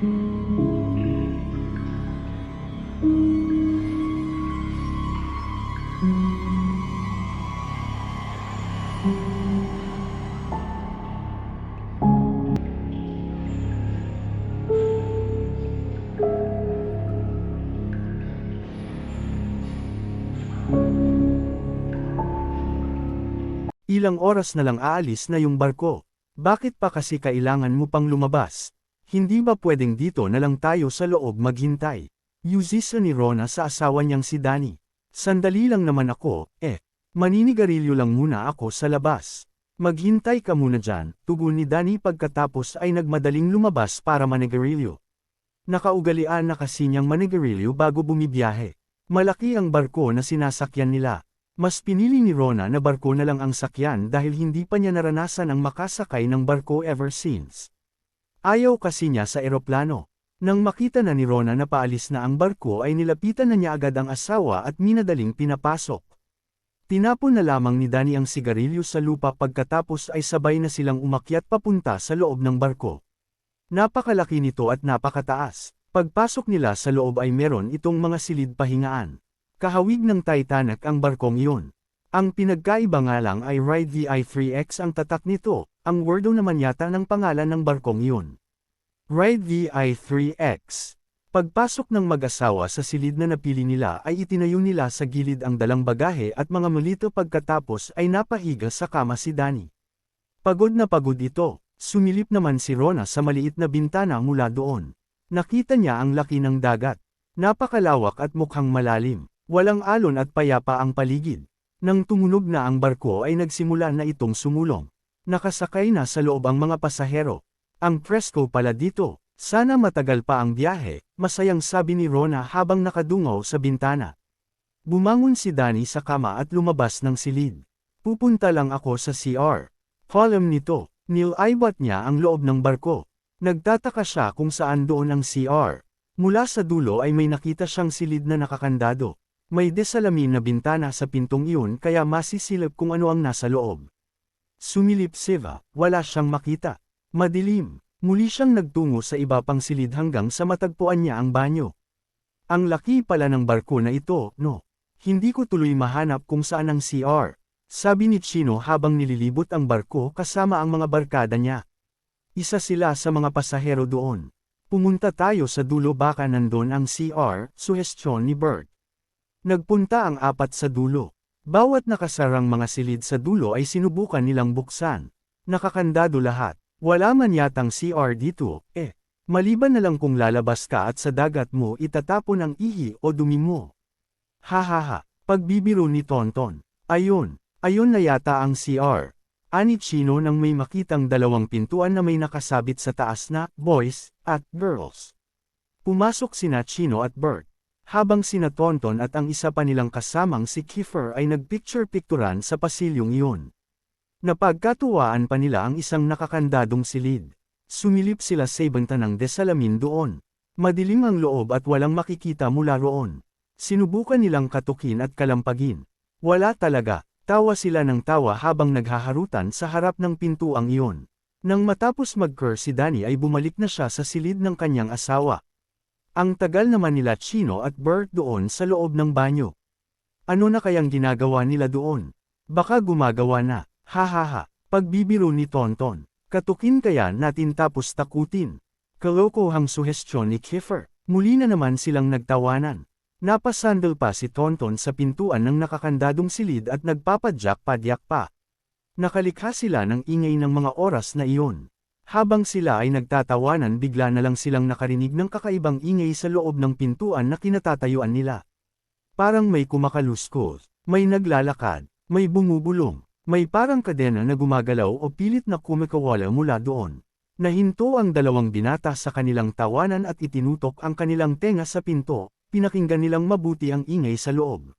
Ilang oras na lang aalis na yung barko. Bakit pa kasi kailangan mo pang lumabas? Hindi ba pwedeng dito na lang tayo sa loob maghintay? Yuzisa ni Rona sa asawa niyang si Danny. Sandali lang naman ako, eh. Maninigarilyo lang muna ako sa labas. Maghintay ka muna dyan, tugon ni Danny pagkatapos ay nagmadaling lumabas para manigarilyo. Nakaugalian na kasi niyang manigarilyo bago bumibiyahe. Malaki ang barko na sinasakyan nila. Mas pinili ni Rona na barko na lang ang sakyan dahil hindi pa niya naranasan ang makasakay ng barko ever since. Ayaw kasi niya sa eroplano. Nang makita na ni Rona na paalis na ang barko ay nilapitan na niya agad ang asawa at minadaling pinapasok. Tinapon na lamang ni Danny ang sigarilyo sa lupa pagkatapos ay sabay na silang umakyat papunta sa loob ng barko. Napakalaki nito at napakataas. Pagpasok nila sa loob ay meron itong mga silid pahingaan. Kahawig ng Titanic ang barkong iyon. Ang pinagkaiba nga lang ay Ride VI3X ang tatak nito, ang wordo naman yata ng pangalan ng barkong iyon. Ride VI3X. Pagpasok ng mag-asawa sa silid na napili nila ay itinayo nila sa gilid ang dalang bagahe at mga mulito pagkatapos ay napahiga sa kama si Danny. Pagod na pagod ito, sumilip naman si Rona sa maliit na bintana mula doon. Nakita niya ang laki ng dagat. Napakalawak at mukhang malalim. Walang alon at payapa ang paligid. Nang tumunog na ang barko ay nagsimula na itong sumulong. Nakasakay na sa loob ang mga pasahero. Ang presko pala dito. Sana matagal pa ang biyahe, masayang sabi ni Rona habang nakadungaw sa bintana. Bumangon si Danny sa kama at lumabas ng silid. Pupunta lang ako sa CR. Column nito, nilaibat niya ang loob ng barko. Nagtataka siya kung saan doon ang CR. Mula sa dulo ay may nakita siyang silid na nakakandado. May desalamin na bintana sa pintong iyon kaya masisilip kung ano ang nasa loob. Sumilip Siva, wala siyang makita. Madilim, muli siyang nagtungo sa iba pang silid hanggang sa matagpuan niya ang banyo. Ang laki pala ng barko na ito, no? Hindi ko tuloy mahanap kung saan ang CR. Sabi ni Chino habang nililibot ang barko kasama ang mga barkada niya. Isa sila sa mga pasahero doon. Pumunta tayo sa dulo baka nandun ang CR, suhestyon ni Bert. Nagpunta ang apat sa dulo. Bawat nakasarang mga silid sa dulo ay sinubukan nilang buksan. Nakakandado lahat. Wala man yatang CR dito, eh. Maliban na lang kung lalabas ka at sa dagat mo itatapon ang ihi o dumi mo. Hahaha, pagbibiro ni Tonton. Ayun, ayun na yata ang CR. Ani Chino nang may makitang dalawang pintuan na may nakasabit sa taas na, boys, at girls. Pumasok sina Chino at Bert. Habang sina Tonton at ang isa pa nilang kasamang si Kiefer ay nagpicture-picturan sa pasilyong iyon. Napagkatuwaan pa nila ang isang nakakandadong silid. Sumilip sila sa ibanta ng desalamin doon. Madilim ang loob at walang makikita mula roon. Sinubukan nilang katukin at kalampagin. Wala talaga, tawa sila ng tawa habang naghaharutan sa harap ng pintuang iyon. Nang matapos mag-cur si Danny ay bumalik na siya sa silid ng kanyang asawa. Ang tagal naman nila Chino at Bert doon sa loob ng banyo. Ano na kayang ginagawa nila doon? Baka gumagawa na, hahaha, pagbibiro ni Tonton. Katukin kaya natin tapos takutin. Kalokohang suhestyon ni Kiefer. Muli na naman silang nagtawanan. Napasandal pa si Tonton sa pintuan ng nakakandadong silid at nagpapadyak-padyak pa. Nakalikha sila ng ingay ng mga oras na iyon. Habang sila ay nagtatawanan bigla na lang silang nakarinig ng kakaibang ingay sa loob ng pintuan na kinatatayuan nila. Parang may kumakaluskos, may naglalakad, may bumubulong, may parang kadena na gumagalaw o pilit na kumikawala mula doon. Nahinto ang dalawang binata sa kanilang tawanan at itinutok ang kanilang tenga sa pinto, pinakinggan nilang mabuti ang ingay sa loob.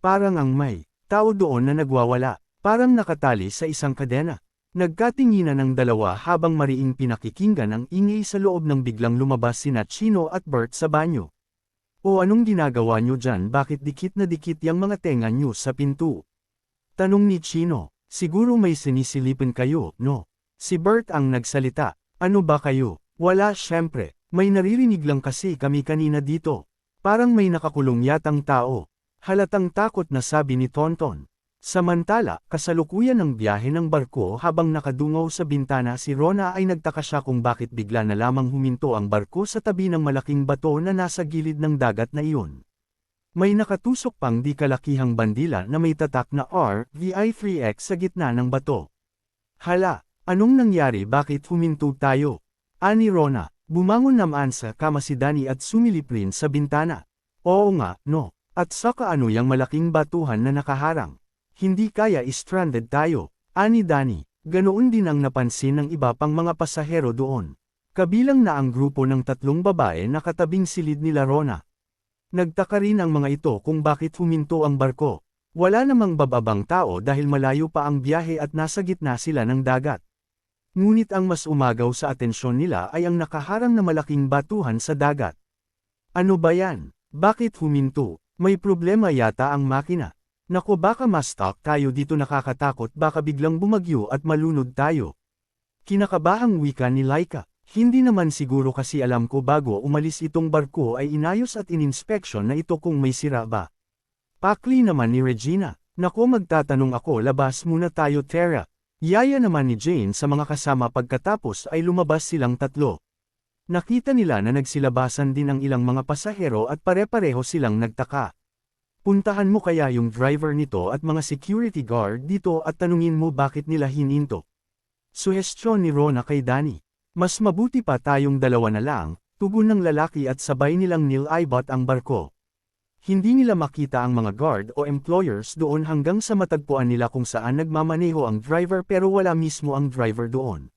Parang ang may tao doon na nagwawala, parang nakatali sa isang kadena. Nagkatinginan ng dalawa habang mariing pinakikinggan ang ingay sa loob ng biglang lumabas sina Chino at Bert sa banyo. O anong ginagawa nyo dyan bakit dikit na dikit yung mga tenga nyo sa pinto? Tanong ni Chino, siguro may sinisilipin kayo, no? Si Bert ang nagsalita, ano ba kayo? Wala syempre, May naririnig lang kasi kami kanina dito. Parang may nakakulong yatang tao. Halatang takot na sabi ni Tonton. Samantala, kasalukuyan ng biyahe ng barko habang nakadungaw sa bintana si Rona ay nagtaka siya kung bakit bigla na lamang huminto ang barko sa tabi ng malaking bato na nasa gilid ng dagat na iyon. May nakatusok pang di kalakihang bandila na may tatak na R, VI3X sa gitna ng bato. Hala, anong nangyari bakit huminto tayo? Ani Rona, bumangon naman sa kama si Danny at sumilip rin sa bintana. Oo nga, no. At saka ano yung malaking batuhan na nakaharang. Hindi kaya stranded tayo, ani Danny. Ganoon din ang napansin ng iba pang mga pasahero doon. Kabilang na ang grupo ng tatlong babae na katabing silid nila Rona. Nagtaka rin ang mga ito kung bakit huminto ang barko. Wala namang bababang tao dahil malayo pa ang biyahe at nasa gitna sila ng dagat. Ngunit ang mas umagaw sa atensyon nila ay ang nakaharang na malaking batuhan sa dagat. Ano ba yan? Bakit huminto? May problema yata ang makina. Nako baka ma-stuck tayo dito nakakatakot baka biglang bumagyo at malunod tayo. Kinakabahang wika ni Laika. Hindi naman siguro kasi alam ko bago umalis itong barko ay inayos at ininspeksyon na ito kung may sira ba. Pakli naman ni Regina. Nako magtatanong ako labas muna tayo Tara. Yaya naman ni Jane sa mga kasama pagkatapos ay lumabas silang tatlo. Nakita nila na nagsilabasan din ang ilang mga pasahero at pare-pareho silang nagtaka. Puntahan mo kaya yung driver nito at mga security guard dito at tanungin mo bakit nila hininto. Suhestyon ni Rona kay Danny. Mas mabuti pa tayong dalawa na lang, tugon ng lalaki at sabay nilang nil-ibot ang barko. Hindi nila makita ang mga guard o employers doon hanggang sa matagpuan nila kung saan nagmamaneho ang driver pero wala mismo ang driver doon.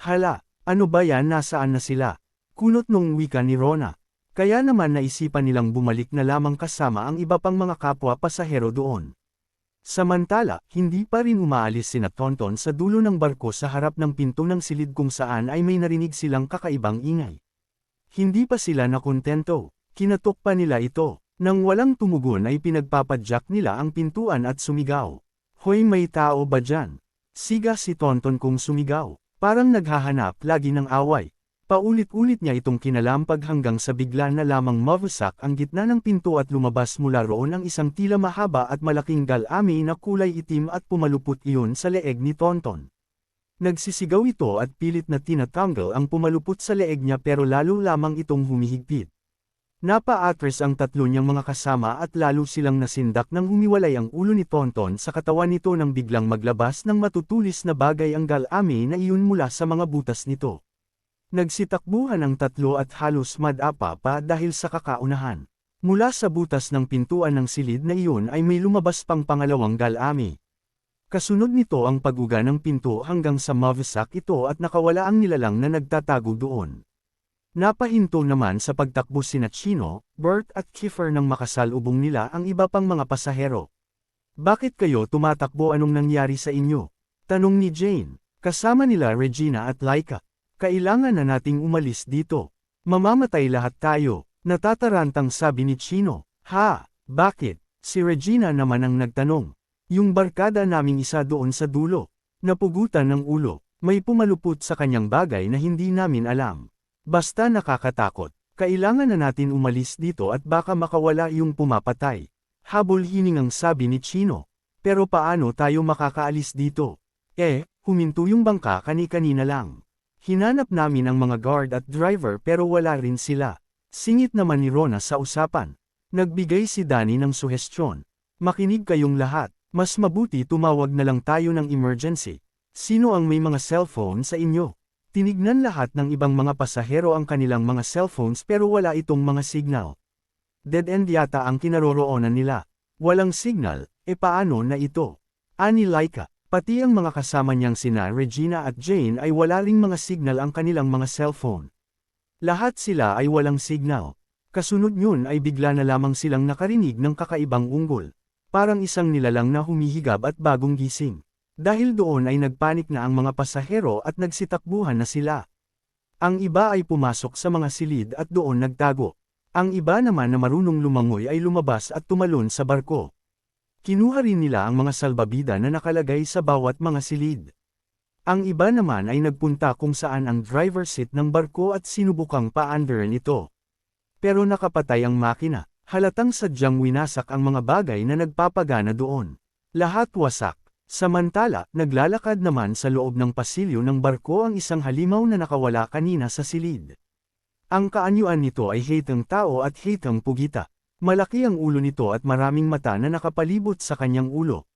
Hala, ano ba yan nasaan na sila? Kunot nung wika ni Rona. Kaya naman naisipan nilang bumalik na lamang kasama ang iba pang mga kapwa pasahero doon. Samantala, hindi pa rin umaalis sina Tonton sa dulo ng barko sa harap ng pinto ng silid kung saan ay may narinig silang kakaibang ingay. Hindi pa sila nakontento, kinatok pa nila ito, nang walang tumugon ay pinagpapadyak nila ang pintuan at sumigaw. Hoy may tao ba dyan? Siga si Tonton kung sumigaw, parang naghahanap lagi ng away, Paulit-ulit niya itong kinalampag hanggang sa bigla na lamang mawasak ang gitna ng pinto at lumabas mula roon ang isang tila mahaba at malaking galami na kulay itim at pumalupot iyon sa leeg ni Tonton. Nagsisigaw ito at pilit na tinatanggal ang pumalupot sa leeg niya pero lalo lamang itong humihigpit. Napa-atres ang tatlo niyang mga kasama at lalo silang nasindak nang humiwalay ang ulo ni Tonton sa katawan nito nang biglang maglabas ng matutulis na bagay ang galami na iyon mula sa mga butas nito. Nagsitakbuhan ang tatlo at halos madapa pa dahil sa kakaunahan. Mula sa butas ng pintuan ng silid na iyon ay may lumabas pang pangalawang galami. Kasunod nito ang paguga ng pinto hanggang sa mavisak ito at nakawala ang nilalang na nagtatago doon. Napahinto naman sa pagtakbo sina Chino, Bert at Kiefer nang makasalubong nila ang iba pang mga pasahero. Bakit kayo tumatakbo anong nangyari sa inyo? Tanong ni Jane. Kasama nila Regina at Laika. Kailangan na nating umalis dito. Mamamatay lahat tayo, natatarantang sabi ni Chino. Ha, bakit? Si Regina naman ang nagtanong. Yung barkada naming isa doon sa dulo. Napugutan ng ulo, may pumalupot sa kanyang bagay na hindi namin alam. Basta nakakatakot, kailangan na natin umalis dito at baka makawala yung pumapatay. Habol hiningang sabi ni Chino. Pero paano tayo makakaalis dito? Eh, huminto yung bangka kani-kanina lang. Hinanap namin ang mga guard at driver pero wala rin sila. Singit naman ni Rona sa usapan. Nagbigay si Danny ng suhestyon. Makinig kayong lahat, mas mabuti tumawag na lang tayo ng emergency. Sino ang may mga cellphone sa inyo? Tinignan lahat ng ibang mga pasahero ang kanilang mga cellphones pero wala itong mga signal. Dead end yata ang kinaroroonan nila. Walang signal, e paano na ito? Ani Laika. Pati ang mga kasama niyang sina Regina at Jane ay wala ring mga signal ang kanilang mga cellphone. Lahat sila ay walang signal. Kasunod yun ay bigla na lamang silang nakarinig ng kakaibang unggol. Parang isang nilalang na humihigab at bagong gising. Dahil doon ay nagpanik na ang mga pasahero at nagsitakbuhan na sila. Ang iba ay pumasok sa mga silid at doon nagtago. Ang iba naman na marunong lumangoy ay lumabas at tumalon sa barko. Kinuha rin nila ang mga salbabida na nakalagay sa bawat mga silid. Ang iba naman ay nagpunta kung saan ang driver seat ng barko at sinubukang paandaran ito. Pero nakapatay ang makina, halatang sadyang winasak ang mga bagay na nagpapagana doon. Lahat wasak. Samantala, naglalakad naman sa loob ng pasilyo ng barko ang isang halimaw na nakawala kanina sa silid. Ang kaanyuan nito ay hitang tao at hitang pugita. Malaki ang ulo nito at maraming mata na nakapalibot sa kanyang ulo.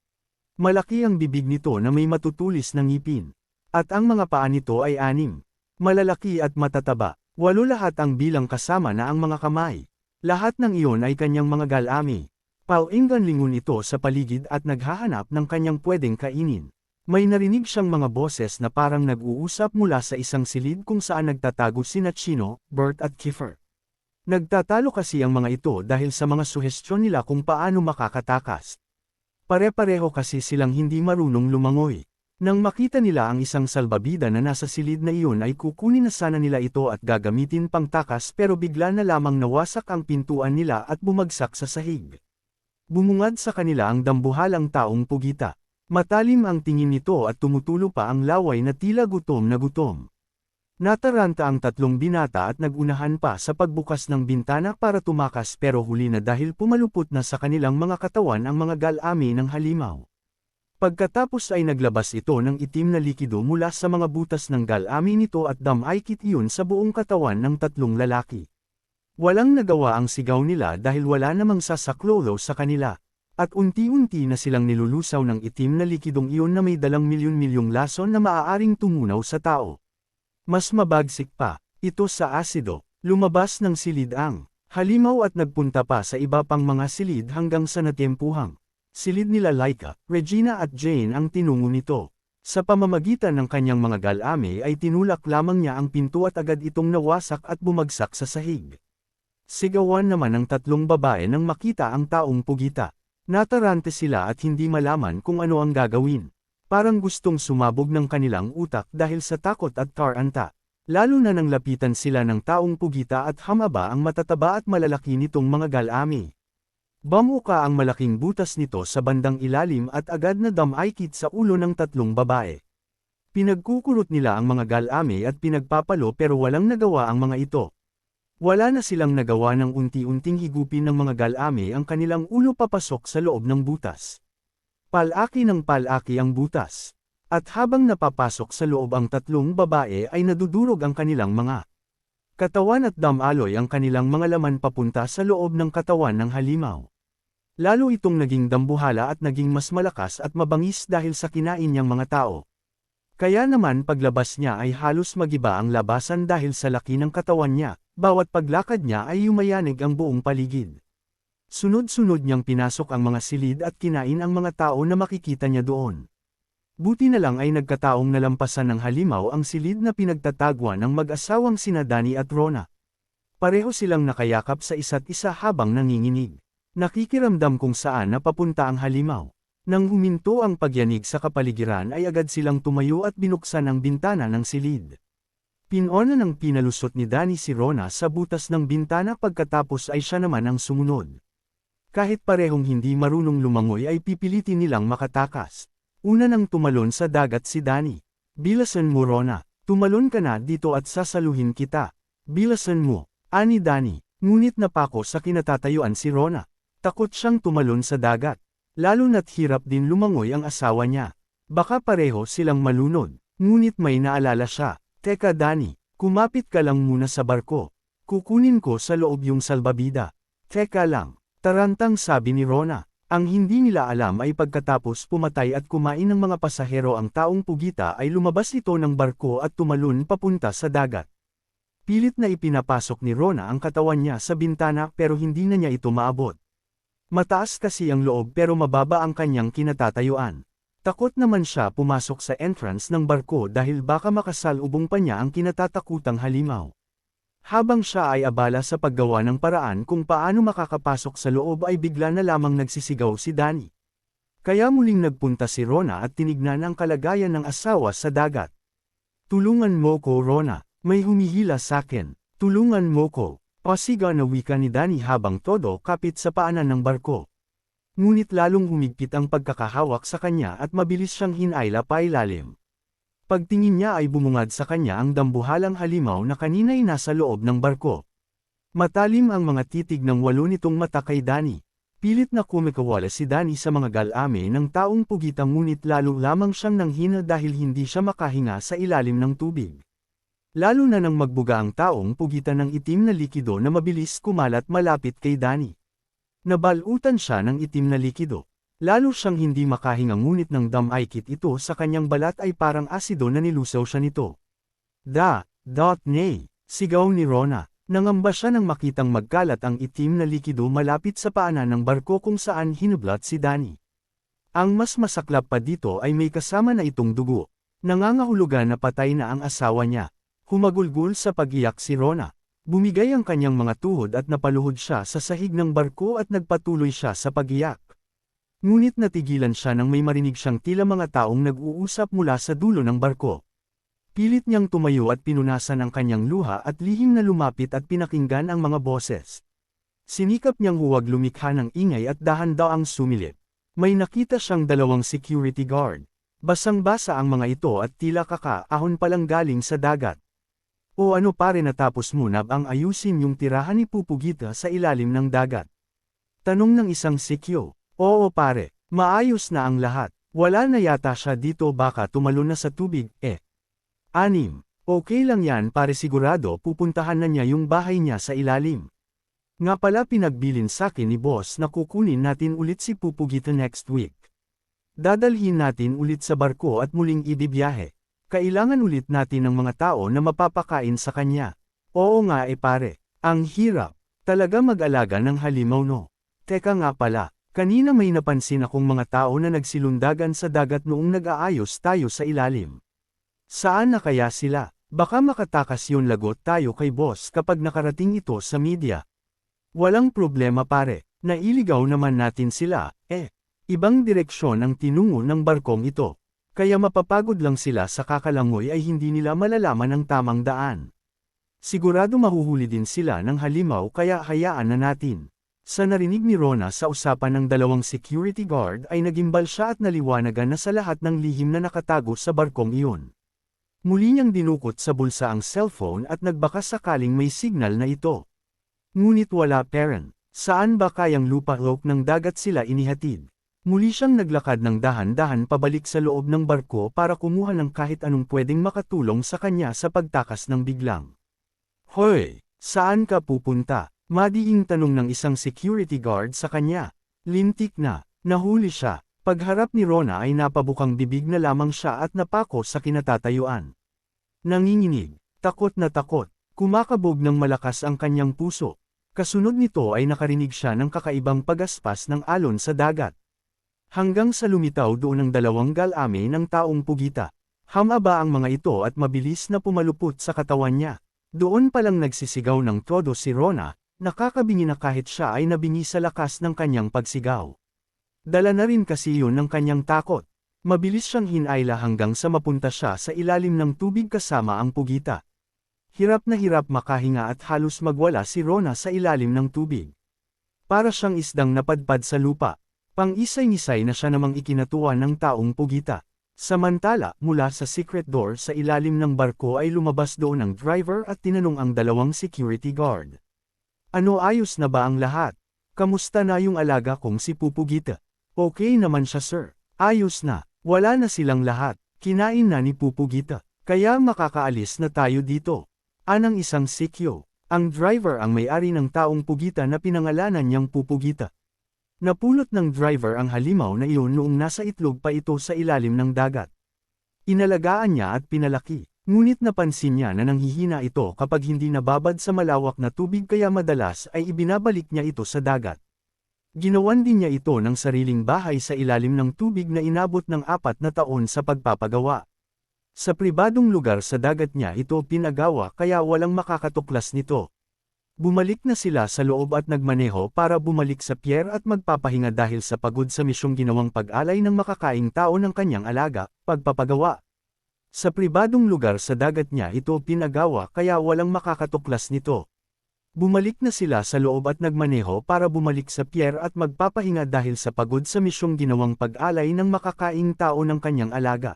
Malaki ang bibig nito na may matutulis na ngipin. At ang mga paa nito ay anim. Malalaki at matataba. Walo lahat ang bilang kasama na ang mga kamay. Lahat ng iyon ay kanyang mga galami. Pauinggan lingon ito sa paligid at naghahanap ng kanyang pwedeng kainin. May narinig siyang mga boses na parang nag-uusap mula sa isang silid kung saan nagtatago sina Chino, Bert at Kiefer. Nagtatalo kasi ang mga ito dahil sa mga suhestyon nila kung paano makakatakas. Pare-pareho kasi silang hindi marunong lumangoy. Nang makita nila ang isang salbabida na nasa silid na iyon ay kukunin na sana nila ito at gagamitin pang takas pero bigla na lamang nawasak ang pintuan nila at bumagsak sa sahig. Bumungad sa kanila ang dambuhalang taong pugita. Matalim ang tingin nito at tumutulo pa ang laway na tila gutom na gutom. Nataranta ang tatlong binata at nagunahan pa sa pagbukas ng bintana para tumakas pero huli na dahil pumalupot na sa kanilang mga katawan ang mga galami ng halimaw. Pagkatapos ay naglabas ito ng itim na likido mula sa mga butas ng galami nito at damaykit iyon sa buong katawan ng tatlong lalaki. Walang nagawa ang sigaw nila dahil wala namang sasaklolo sa kanila. At unti-unti na silang nilulusaw ng itim na likidong iyon na may dalang milyon-milyong lason na maaaring tumunaw sa tao. Mas mabagsik pa, ito sa asido, lumabas ng silid ang halimaw at nagpunta pa sa iba pang mga silid hanggang sa natempuhang. Silid nila Laika, Regina at Jane ang tinungo nito. Sa pamamagitan ng kanyang mga galame ay tinulak lamang niya ang pinto at agad itong nawasak at bumagsak sa sahig. Sigawan naman ng tatlong babae nang makita ang taong pugita. Natarante sila at hindi malaman kung ano ang gagawin. Parang gustong sumabog ng kanilang utak dahil sa takot at taranta. Lalo na nang lapitan sila ng taong pugita at hamaba ang matataba at malalaki nitong mga galami. Bamuka ang malaking butas nito sa bandang ilalim at agad na damaykit sa ulo ng tatlong babae. Pinagkukurot nila ang mga galami at pinagpapalo pero walang nagawa ang mga ito. Wala na silang nagawa ng unti-unting higupin ng mga galame ang kanilang ulo papasok sa loob ng butas. Palaki ng palaki ang butas. At habang napapasok sa loob ang tatlong babae ay nadudurog ang kanilang mga katawan at damaloy ang kanilang mga laman papunta sa loob ng katawan ng halimaw. Lalo itong naging dambuhala at naging mas malakas at mabangis dahil sa kinain niyang mga tao. Kaya naman paglabas niya ay halos magiba ang labasan dahil sa laki ng katawan niya, bawat paglakad niya ay yumayanig ang buong paligid. Sunod-sunod niyang pinasok ang mga silid at kinain ang mga tao na makikita niya doon. Buti na lang ay nagkataong nalampasan ng halimaw ang silid na pinagtatagwa ng mag-asawang sina Dani at Rona. Pareho silang nakayakap sa isa't isa habang nanginginig. Nakikiramdam kung saan napapunta ang halimaw. Nang huminto ang pagyanig sa kapaligiran ay agad silang tumayo at binuksan ang bintana ng silid. Pinona ng pinalusot ni Danny si Rona sa butas ng bintana pagkatapos ay siya naman ang sumunod. Kahit parehong hindi marunong lumangoy ay pipilitin nilang makatakas. Una nang tumalon sa dagat si Danny. Bilasan mo Rona, tumalon ka na dito at sasaluhin kita. Bilasan mo, ani Danny, ngunit napako sa kinatatayuan si Rona. Takot siyang tumalon sa dagat. Lalo na't hirap din lumangoy ang asawa niya. Baka pareho silang malunod, ngunit may naalala siya. Teka Dani, kumapit ka lang muna sa barko. Kukunin ko sa loob yung salbabida. Teka lang, tarantang sabi ni Rona. Ang hindi nila alam ay pagkatapos pumatay at kumain ng mga pasahero ang taong pugita ay lumabas ito ng barko at tumalun papunta sa dagat. Pilit na ipinapasok ni Rona ang katawan niya sa bintana pero hindi na niya ito maabot. Mataas kasi ang loob pero mababa ang kanyang kinatatayuan. Takot naman siya pumasok sa entrance ng barko dahil baka makasalubong pa niya ang kinatatakutang halimaw. Habang siya ay abala sa paggawa ng paraan kung paano makakapasok sa loob ay bigla na lamang nagsisigaw si Danny. Kaya muling nagpunta si Rona at tinignan ang kalagayan ng asawa sa dagat. Tulungan mo ko Rona, may humihila sakin. Tulungan mo ko. Pasiga na wika ni Danny habang todo kapit sa paanan ng barko. Ngunit lalong humigpit ang pagkakahawak sa kanya at mabilis siyang hinayla pailalim. Pagtingin niya ay bumungad sa kanya ang dambuhalang halimaw na kanina'y nasa loob ng barko. Matalim ang mga titig ng walo nitong mata kay Danny. Pilit na kumikawala si Danny sa mga galame ng taong pugita ngunit lalo lamang siyang nanghina dahil hindi siya makahinga sa ilalim ng tubig. Lalo na nang magbuga ang taong pugita ng itim na likido na mabilis kumalat malapit kay Danny. Nabalutan siya ng itim na likido. Lalo siyang hindi makahinga ngunit ng damaykit ito sa kanyang balat ay parang asido na nilusaw siya nito. Da, dot nay, sigaw ni Rona. Nangamba siya nang makitang magkalat ang itim na likido malapit sa paanan ng barko kung saan hinublat si Danny. Ang mas masaklap pa dito ay may kasama na itong dugo. Nangangahulugan na patay na ang asawa niya. Humagulgul sa pagiyak si Rona. Bumigay ang kanyang mga tuhod at napaluhod siya sa sahig ng barko at nagpatuloy siya sa pagiyak. Ngunit natigilan siya nang may marinig siyang tila mga taong nag-uusap mula sa dulo ng barko. Pilit niyang tumayo at pinunasan ang kanyang luha at lihim na lumapit at pinakinggan ang mga boses. Sinikap niyang huwag lumikha ng ingay at dahan daw ang sumilip. May nakita siyang dalawang security guard. Basang-basa ang mga ito at tila kakaahon palang galing sa dagat. O ano pare natapos muna ang ayusin yung tirahan ni Pupugita sa ilalim ng dagat? Tanong ng isang sikyo. Oo pare, maayos na ang lahat. Wala na yata siya dito baka tumalo na sa tubig, eh. Anim. Okay lang yan pare sigurado pupuntahan na niya yung bahay niya sa ilalim. Nga pala pinagbilin sa akin ni boss na kukunin natin ulit si Pupugita next week. Dadalhin natin ulit sa barko at muling ibibiyahe. Kailangan ulit natin ng mga tao na mapapakain sa kanya. Oo nga e pare, ang hirap. Talaga mag-alaga ng halimaw no. Teka nga pala, kanina may napansin akong mga tao na nagsilundagan sa dagat noong nag-aayos tayo sa ilalim. Saan na kaya sila? Baka makatakas yun lagot tayo kay boss kapag nakarating ito sa media. Walang problema pare, nailigaw naman natin sila, eh. Ibang direksyon ang tinungo ng barkong ito. Kaya mapapagod lang sila sa kakalangoy ay hindi nila malalaman ang tamang daan. Sigurado mahuhuli din sila ng halimaw kaya hayaan na natin. Sa narinig ni Rona sa usapan ng dalawang security guard ay nagimbal siya at naliwanagan na sa lahat ng lihim na nakatago sa barkong iyon. Muli niyang dinukot sa bulsa ang cellphone at nagbaka sakaling may signal na ito. Ngunit wala parent. Saan ba kayang lupa ng dagat sila inihatid? Muli siyang naglakad ng dahan-dahan pabalik sa loob ng barko para kumuha ng kahit anong pwedeng makatulong sa kanya sa pagtakas ng biglang. Hoy, saan ka pupunta? Madiing tanong ng isang security guard sa kanya. Lintik na, nahuli siya. Pagharap ni Rona ay napabukang bibig na lamang siya at napako sa kinatatayuan. Nanginginig, takot na takot, kumakabog ng malakas ang kanyang puso. Kasunod nito ay nakarinig siya ng kakaibang pagaspas ng alon sa dagat. Hanggang sa lumitaw doon ang dalawang galame ng taong pugita. Hamaba ang mga ito at mabilis na pumalupot sa katawan niya. Doon palang nagsisigaw ng todo si Rona, nakakabingi na kahit siya ay nabingi sa lakas ng kanyang pagsigaw. Dala na rin kasi yun ng kanyang takot. Mabilis siyang hinayla hanggang sa mapunta siya sa ilalim ng tubig kasama ang pugita. Hirap na hirap makahinga at halos magwala si Rona sa ilalim ng tubig. Para siyang isdang napadpad sa lupa. Pang-isay-nisay na siya namang ikinatuwa ng taong pugita. Samantala, mula sa secret door sa ilalim ng barko ay lumabas doon ang driver at tinanong ang dalawang security guard. Ano ayos na ba ang lahat? Kamusta na yung alaga kong si Pupugita? Okay naman siya sir. Ayos na. Wala na silang lahat. Kinain na ni Pupugita. Kaya makakaalis na tayo dito. Anang isang sikyo. Ang driver ang may-ari ng taong pugita na pinangalanan niyang Pupugita. Napulot ng driver ang halimaw na iyon noong nasa itlog pa ito sa ilalim ng dagat. Inalagaan niya at pinalaki, ngunit napansin niya na nanghihina ito kapag hindi nababad sa malawak na tubig kaya madalas ay ibinabalik niya ito sa dagat. Ginawan din niya ito ng sariling bahay sa ilalim ng tubig na inabot ng apat na taon sa pagpapagawa. Sa pribadong lugar sa dagat niya ito pinagawa kaya walang makakatuklas nito. Bumalik na sila sa loob at nagmaneho para bumalik sa pier at magpapahinga dahil sa pagod sa misyong ginawang pag-alay ng makakaing tao ng kanyang alaga, pagpapagawa. Sa pribadong lugar sa dagat niya ito pinagawa kaya walang makakatuklas nito. Bumalik na sila sa loob at nagmaneho para bumalik sa pier at magpapahinga dahil sa pagod sa misyong ginawang pag-alay ng makakaing tao ng kanyang alaga.